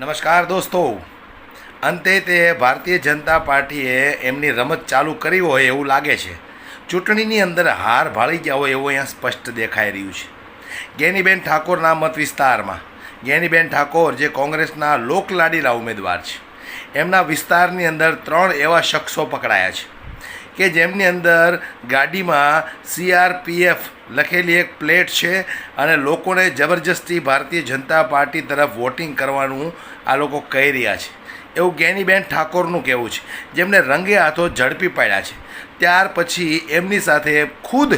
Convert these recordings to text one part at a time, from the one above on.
નમસ્કાર દોસ્તો. અંતે તે ભારતીય જનતા પાર્ટીએ એમની રમત ચાલુ કરી હોય એવું લાગે છે. ચૂંટણીની અંદર હાર ભાળી ગયા હોય એવું અહીંયા સ્પષ્ટ દેખાઈ રહ્યું છે. ગેનીબેન ઠાકોરના મત વિસ્તારમાં. ગેનીબેન ઠાકોર જે કોંગ્રેસના લોકલાડીલા ઉમેદવાર છે. એમના વિસ્તારની અંદર ત્રણ એવા શખ્સો પકડાયા છે. કે જેમની અંદર ગાડીમાં સીઆરપીએફ લખેલી એક પ્લેટ છે અને લોકોને જબરજસ્તી ભારતીય જનતા પાર્ટી તરફ વોટિંગ કરવાનું આ લોકો કહી રહ્યા છે. એવું ગેનીબેન ઠાકોરનું કહેવું છે. જેમને રંગે હાથો ઝડપી પાડ્યા છે. ત્યાર પછી એમની સાથે ખુદ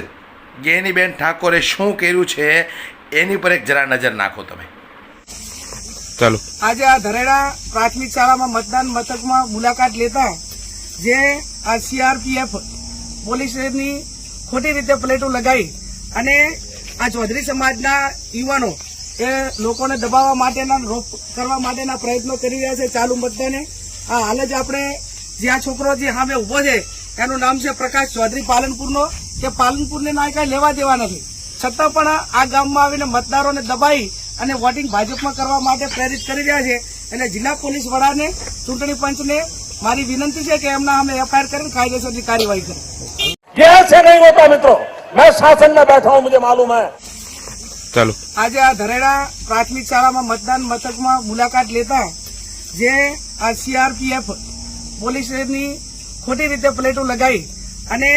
ગેનીબેન ઠાકોરે શું કર્યું છે એની પર એક જરા નજર નાખો તમે. ચાલો. આજે આ ધરેડા પ્રાથમિક શાળામાં મતદાન મથકમાં મુલાકાત લેતા જે આ સીઆરપીએફ પોલીસની ખોટી રીતે પ્લેટો લગાવી અને આ ચૌધરી સમાજના યુવાનો એ લોકોને દબાવવા માટેના રોક કરવા માટેના પ્રયત્નો કરી રહ્યા છે ચાલુ મતદાને. આ હાલ જ આપણે જે આ છોકરો જે સામે ઊભો છે, એનું નામ છે પ્રકાશ ચૌધરી પાલનપુરનો. કે પાલનપુરને ના કાંઈ લેવા દેવા નથી છતાં પણ આ ગામમાં આવીને મતદારોને દબાઈ અને વોટિંગ ભાજપમાં કરવા માટે પ્રેરિત કરી રહ્યા છે. એટલે જિલ્લા પોલીસ વડાને ચૂંટણી પંચને મારી વિનંતી છે કે એમના અમે એફઆઈઆર કરીને કાયદેસરની કાર્યવાહી કરે છે નહીં હોતા મિત્રો મેં શાસનમાં બેઠા હું મુજે માલુમ હૈ ચાલો. આજે આ ધરેડા પ્રાથમિક શાળામાં મતદાન મથકમાં મુલાકાત લેતા જે આ સીઆરપીએફ પોલીસની ખોટી રીતે પ્લેટો લગાવી અને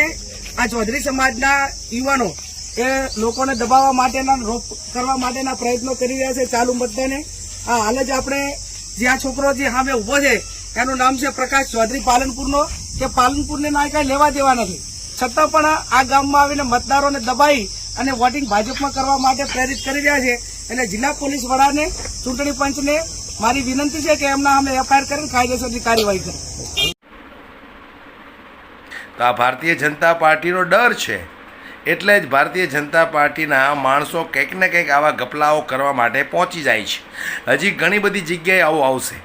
આ ચૌધરી સમાજના યુવાનો એ લોકોને દબાવવા માટેના રોપ કરવા માટેના પ્રયત્નો કરી રહ્યા છે ચાલુ મતદાને. આ હાલ જ આપણે જ્યાં છોકરો જે સામે ઊભો છે એનું નામ છે પ્રકાશ ચૌધરી પાલનપુરનો, કે પાલનપુરને ના કાંઈ લેવા દેવા નથી. છતાં પણ આ ગામમાં આવીને મતદારોને દબાઈ અને વોટિંગ ભાજપમાં કરવા માટે પ્રેરિત કરી રહ્યા છે. એટલે જિલ્લા પોલીસ વડાને, ચૂંટણી પંચને મારી વિનંતી છે કે એમના અમે એફઆઈઆર કરીને કાયદેસરની કાર્યવાહી કરે. તો આ ભારતીય જનતા પાર્ટીનો ડર છે. એટલે જ ભારતીય જનતા પાર્ટીના માણસો કંઈક ને કંઈક આવા ગપલાઓ કરવા માટે પહોંચી જાય છે. હજી ઘણી બધી જગ્યાએ આવું આવશે.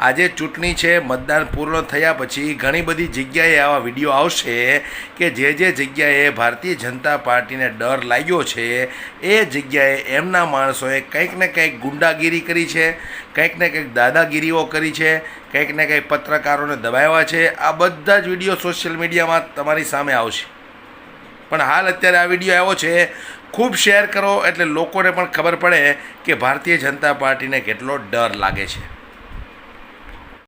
આજે ચૂંટણી છે, મતદાન પૂર્ણ થયા પછી ઘણી બધી જગ્યાએ આવા વીડિયો આવશે કે જે જે જગ્યાએ ભારતીય જનતા પાર્ટીને ડર લાગ્યો છે, એ જગ્યાએ એમના માણસોએ કંઈક ને કંઈક ગુંડાગીરી કરી છે, કંઈક ને કંઈક દાદાગીરીઓ કરી છે, કંઈક ને કંઈક પત્રકારોને દબાવ્યા છે. આ બધા જ વીડિયો સોશિયલ મીડિયામાં તમારી સામે આવશે. પણ હાલ અત્યારે આ વીડિયો આવ્યો છે, ખૂબ શેર કરો એટલે લોકોને પણ ખબર પડે કે ભારતીય જનતા પાર્ટીને કેટલો ડર લાગે છે.